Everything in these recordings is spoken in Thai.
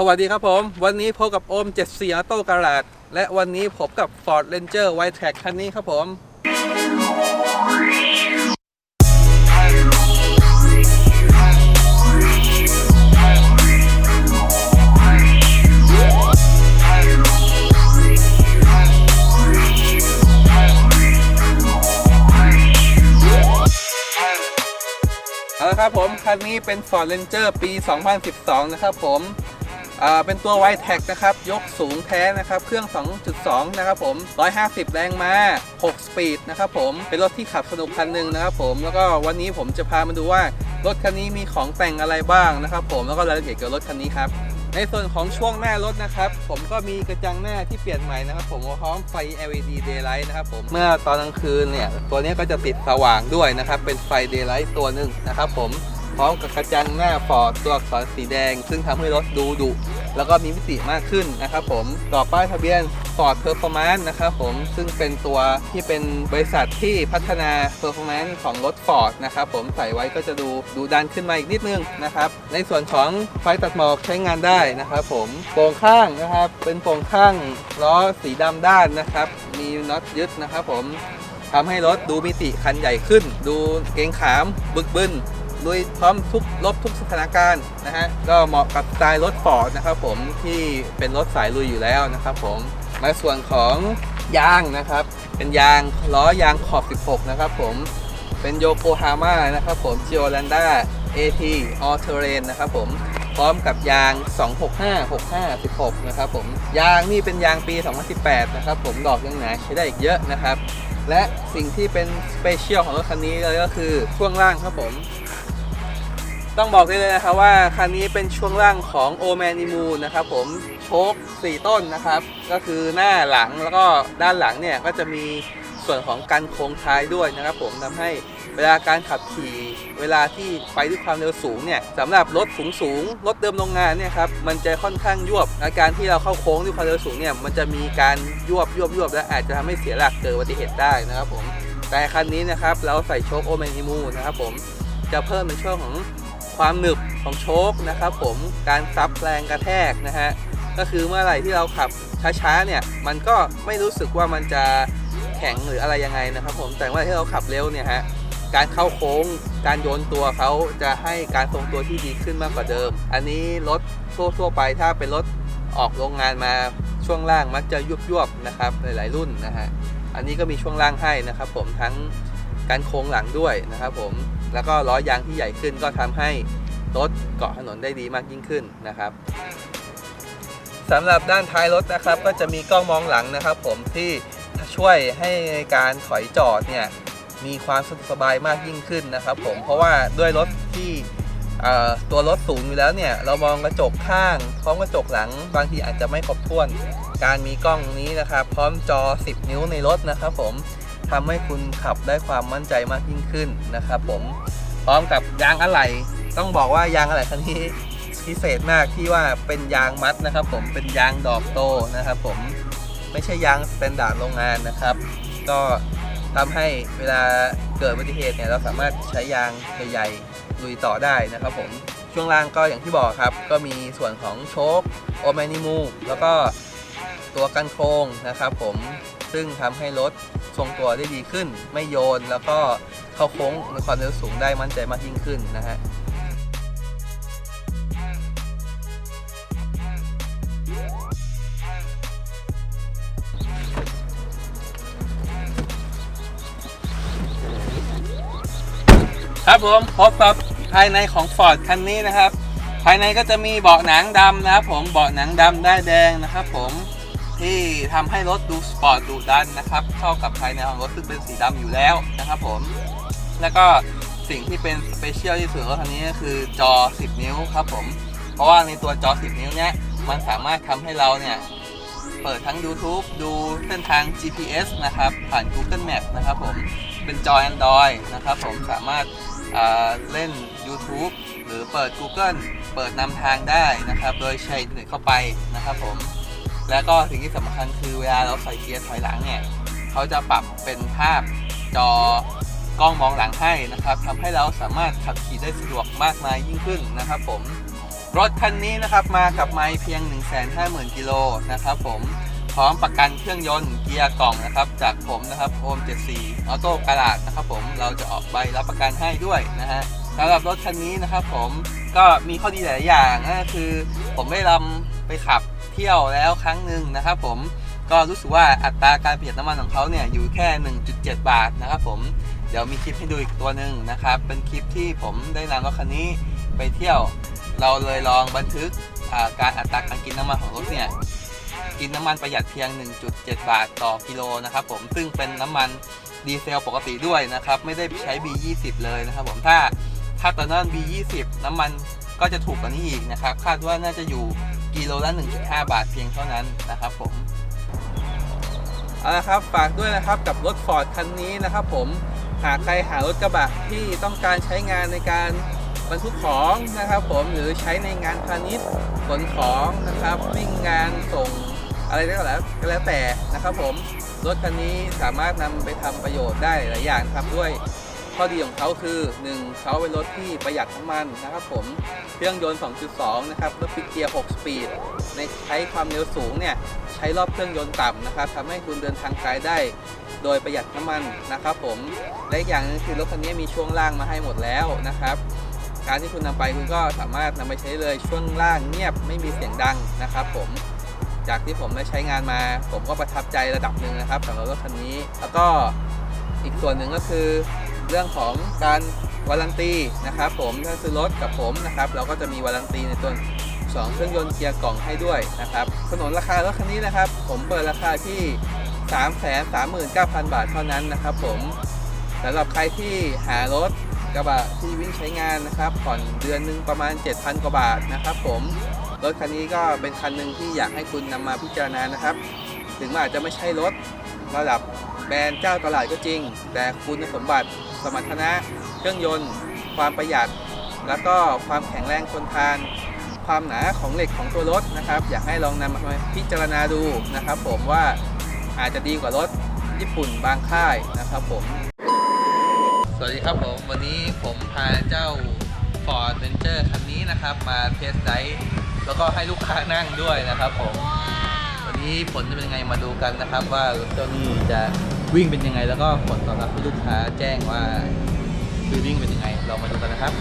สวัสดีครับผม วันนี้พบกับโอม7 4 Auto Garage และวันนี้ผมกับ Ford Ranger White Track คันนี้ครับผม เอาละครับผม คันนี้เป็น Ford Ranger ปี 2012 นะครับผม เป็นตัว White Tag นะครับ ยกสูงแท้นะครับ เครื่อง 2.2 นะครับผม 150 แรงม้า 6 สปีดนะครับผม เป็นรถที่ขับสนุกคันหนึ่งนะครับผม แล้วก็วันนี้ผมจะพามาดูว่ารถคันนี้มีของแต่งอะไรบ้างนะครับผม แล้วก็รายละเอียดเกี่ยวกับรถคันนี้ครับในส่วนของช่วงหน้ารถนะครับ ผมก็มีกระจังหน้าที่เปลี่ยนใหม่นะครับ ผมพร้อมไฟ LED daylight นะครับผมเมื่อตอนกลางคืนเนี่ยตัวนี้ก็จะติดสว่างด้วยนะครับ เป็นไฟ daylight ตัวหนึ่งนะครับผม พร้อมกับกระจังหน้าฟอร์ดตัวอักษรสีแดง ซึ่งทำให้รถดูดุแล้วก็มีมิติมากขึ้นนะครับผมต่อป้ายทะเบียน Ford Performance นะครับผมซึ่งเป็นตัวที่เป็นบริษัทที่พัฒนา Performance ของรถ Ford นะครับผมใส่ไว้ก็จะดูดูดันขึ้นมาอีกนิดนึงนะครับในส่วนของไฟตัดหมอกใช้งานได้นะครับผมโป่งข้างนะครับเป็นโป่งข้างล้อสีดำด้านนะครับ มีน็อตยึดนะครับผมทำให้รถดูมิติคันใหญ่ขึ้น ดูเกรงขามบึกบึน ลุยพร้อมทุกลบทุกสถานการณ์นะฮะก็เหมาะกับสไตล์รถฟอร์ดนะครับผมที่เป็นรถสายลุยอยู่แล้วนะครับผมมาส่วนของยางนะครับ เป็นยางล้อยางขอบ 16 นะครับผมเป็นโยโกฮาม่านะครับผมจิโอแลนด้า AT All Terrain นะครับผมพร้อมกับยาง 265 65 16 นะครับผมยางนี่เป็นยางปี 2018 นะครับผมดอกยังหนาใช้ได้อีกเยอะนะครับ และสิ่งที่เป็นสเปเชียลของรถคันนี้เลยก็คือช่วงล่างครับผม ต้องบอกได้เลยนะครับว่าคันนี้เป็นช่วงล่างของ o m a n i m o นะครับผมโชค4 ต้นนะครับ ก็คือหน้าหลังแล้วก็ด้านหลังเนี่ยก็จะมีส่วนของกันโค้งท้ายด้วยนะครับ ผมทำให้เวลาการขับขี่เวลาที่ไปด้วยความเร็วสูงเนี่ยสำหรับรถสูงสูงรถเดิมโรงงานเนี่ยครับมันจะค่อนข้างยวบอาการที่เราเข้าโค้งด้วยความเร็วสูงเนี่ยมันจะมีการยวบยวบยวบและอาจจะทำให้เสียหลักเกิดอุบัติเหตุได้นะครับผมแต่คันนี้นะครับเราใส่โชค o m a n i m o นะครับผมจะเพิ่มในช่วงของ ความหนึบของโชคนะครับผมการซับแรงกระแทกนะฮะก็คือเมื่อไหร่ที่เราขับช้าๆเนี่ยมันก็ไม่รู้สึกว่ามันจะแข็งหรืออะไรยังไงนะครับผมแต่ว่าที่เราขับเร็วเนี่ยฮะการเข้าโค้งการโยนตัวเขาจะให้การทรงตัวที่ดีขึ้นมากกว่าเดิม อันนี้รถทั่วๆไปถ้าเป็นรถออกโรงงานมาช่วงล่างมักจะยุบๆนะครับหลายๆรุ่นนะฮะอันนี้ก็มีช่วงล่างให้นะครับผมทั้งการโค้งหลังด้วยนะครับผม แล้วก็ล้อยางที่ใหญ่ขึ้นก็ทำให้รถเกาะถนนได้ดีมากยิ่งขึ้นนะครับสำหรับด้านท้ายรถนะครับ ก็จะมีกล้องมองหลังนะครับ ผมที่ช่วยให้การถอยจอดเนี่ยมีความสะดวกสบายมากยิ่งขึ้นนะครับ ผมเพราะว่าด้วยรถที่ตัวรถสูงอยู่แล้วเนี่ยเรามองกระจกข้างพร้อมกระจกหลังบางทีอาจจะไม่ครบถ้วน การมีกล้องนี้นะครับ พร้อมจอ 10 นิ้วในรถนะครับ ผม ทำให้คุณขับได้ความมั่นใจมากยิ่งขึ้นนะครับผมพร้อมกับยางอะไหล่ต้องบอกว่ายางอะไหล่คันนี้พิเศษมากที่ว่าเป็นยางมัดนะครับ ผมเป็นยางดอกโตนะครับ ผมไม่ใช่ยางสแตนดาร์ดโรงงานนะครับ ก็ทำให้เวลาเกิดอุบัติเหตุเนี่ยเราสามารถใช้ยางใหญ่ๆลุยต่อได้นะครับ ผมช่วงล่างก็อย่างที่บอกครับ ก็มีส่วนของโชคโอแมนิมูแล้วก็ตัวกันโครงนะครับ ผมซึ่งทำให้รถ ทรงตัวได้ดีขึ้น ไม่โยนแล้วก็เข้าโค้งในความเร็วสูงได้มั่นใจมากยิ่งขึ้นนะฮะครับผมพบกับภายในของ Ford คันนี้นะครับ ภายในก็จะมีเบาะหนังดำนะครับผมเบาะหนังดำได้ายแดงนะครับผม ที่ทำให้รถดูสปอร์ตดูดันนะครับ เข้ากับภายในของรถซึ่งเป็นสีดำอยู่แล้วนะครับผม แล้วก็สิ่งที่เป็นสเปเชียลที่สุดของรถคันนี้ก็คือจอ 10 นิ้วครับผม เพราะว่าในตัวจอ 10 นิ้วเนี้ยมันสามารถทำให้เราเนี่ยเปิดทั้ง YouTube ดูเส้นทาง GPS นะครับ ผ่าน Google Map นะครับผม เป็นจอ Android นะครับผมสามารถอ่าเล่น YouTube หรือเปิด Google เปิดนำทางได้นะครับ โดยใช้อินเทอร์เน็ตเข้าไปนะครับผม แล้วก็สิ่งที่สำคัญคือเวลาเราใส่เกียร์ถอยหลังเนี่ยเขาจะปรับเป็นภาพจอกล้องมองหลังให้นะครับทำให้เราสามารถขับขี่ได้สะดวกมากมายยิ่งขึ้นนะครับผมรถคันนี้นะครับมากับไมล์เพียง 150,000กิโลนะครับผมพร้อมประกันเครื่องยนต์เกียร์กล่องนะครับจากผมนะครับโอม74ออโต้กาลาดนะครับผมเราจะออกใบรับประกันให้ด้วยนะฮะสำหรับรถคันนี้นะครับผมก็มีข้อดีหลายอย่างนั่นก็คือ ผมได้ลำไปขับ เที่ยวแล้วครั้งหนึ่งนะครับผมก็รู้สึกว่าอัตราการประหยัดน้ำมันของเขาเนี่ยอยู่แค่ 1.7 บาทนะครับผมเดี๋ยวมีคลิปให้ดูอีกตัวหนึ่งนะครับ เป็นคลิปที่ผมได้นำรถคันนี้ไปเที่ยว เราเลยลองบันทึกการอัตราการกินน้ำมันของรถเนี่ยกินน้ำมันประหยัดเพียง 1.7 บาทต่อกิโลนะครับผมซึ่งเป็นน้ำมันดีเซลปกติด้วยนะครับ ไม่ได้ใช้ B20 เลยนะครับผมถ้าถ้าตอนนั้น B20 น้ำมันก็จะถูกกว่านี้อีกนะครับ คาดว่าน่าจะอยู่ กิโลละ 1.5 บาทเพียงเท่านั้นนะครับผมเอาละครับฝากด้วยนะครับกับรถ Ford คันนี้นะครับผมหากใครหารถกระบะที่ต้องการใช้งานในการบรรทุกของนะครับผมหรือใช้ในงานพาณิชย์ขนของนะครับวิ่งงานส่งอะไรก็แล้วก็แล้วแต่นะครับผมรถคันนี้สามารถนำไปทำประโยชน์ได้หลายอย่างครับด้วย ข้อดีของเขาคือ 1. เขาเป็นรถที่ประหยัดน้ำมันนะครับผม เครื่องยนต์ 2.2 นะครับรถปิดเกียร์ 6 สปีด ในใช้ความเร็วสูงเนี่ย ใช้รอบเครื่องยนต์ต่ำนะครับทำให้คุณเดินทางไกลได้ โดยประหยัดน้ำมันนะครับผม และอีกอย่างหนึงคือรถคันนี้มีช่วงล่างมาให้หมดแล้วนะครับ การที่คุณนำไปคุณก็สามารถนำไปใช้เลยช่วงล่างเงียบไม่มีเสียงดังนะครับ ผมจากที่ผมได้ใช้งานมา ผมก็ประทับใจระดับหนึ่งนะครับสำหรับรถคันนี้ แล้วก็อีกส่วนหนึ่งก็คือ เรื่องของการวารันตีนะครับผมถ้าซื้อรถกับผมนะครับเราก็จะมีวารันตีในตัวสองเครื่องยนต์เกียร์กล่องให้ด้วยนะครับสนนราคารถคันนี้นะครับ ผมเปิดราคาที่ 339,000 บาทเท่านั้นนะครับผมสำหรับใครที่หารถกระบะที่วิ่งใช้งานนะครับผ่อนเดือนหนึ่งประมาณ 7,000 กว่าบาทนะครับผมรถคันนี้ก็เป็นคันหนึ่งที่อยากให้คุณนำมาพิจารณานะครับ ถึงมันอาจจะไม่ใช่รถระดับแบรนด์เจ้าตลาดก็จริง แต่คุณสมบัติ สมรรถนะเครื่องยนต์ ความประหยัด แล้วก็ความแข็งแรงทนทาน ความหนาของเหล็กของตัวรถนะครับ อยากให้ลองนำมาพิจารณาดูนะครับ ผมว่าอาจจะดีกว่ารถญี่ปุ่นบางค่ายนะครับผม สวัสดีครับผมวันนี้ผมพาเจ้า Ford Ranger คันนี้นะครับ มาเทสไดฟ์แล้วก็ให้ลูกค้านั่งด้วยนะครับผม วันนี้ผลจะเป็นยังไงมาดูกันนะครับ ว่ารถเจ้านี้จะ วิ่งเป็นยังไง แล้วก็ผลตอบรับที่ลูกค้าแจ้งว่าคือวิ่งเป็นยังไง เรามาดูกันนะครับ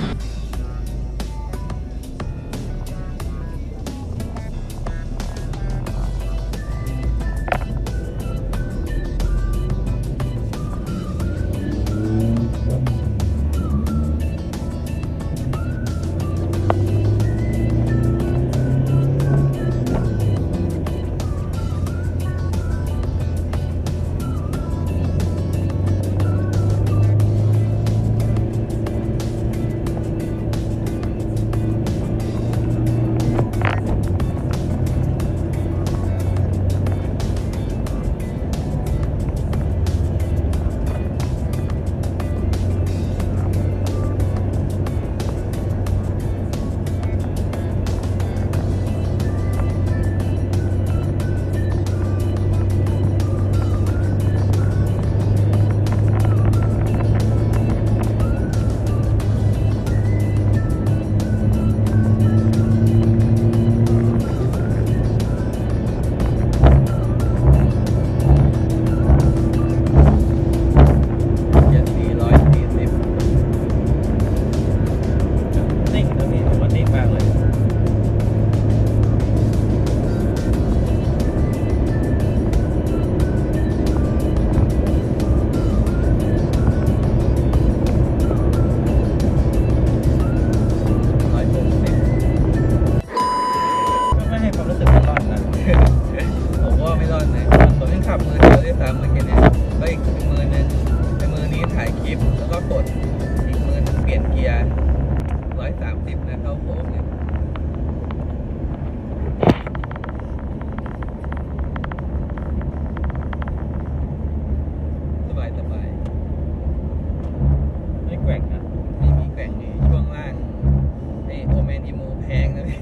โอแมนอีโมแพงนะพี่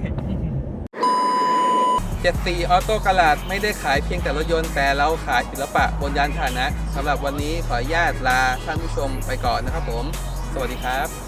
74ออโต้กลาดไม่ได้ขายเพียงแต่รถยนต์แต่เราขายศิลปะบนยานพาหนะสำหรับวันนี้ขออนุญาตลาท่านผู้ชมไปก่อนนะครับผม สวัสดีครับ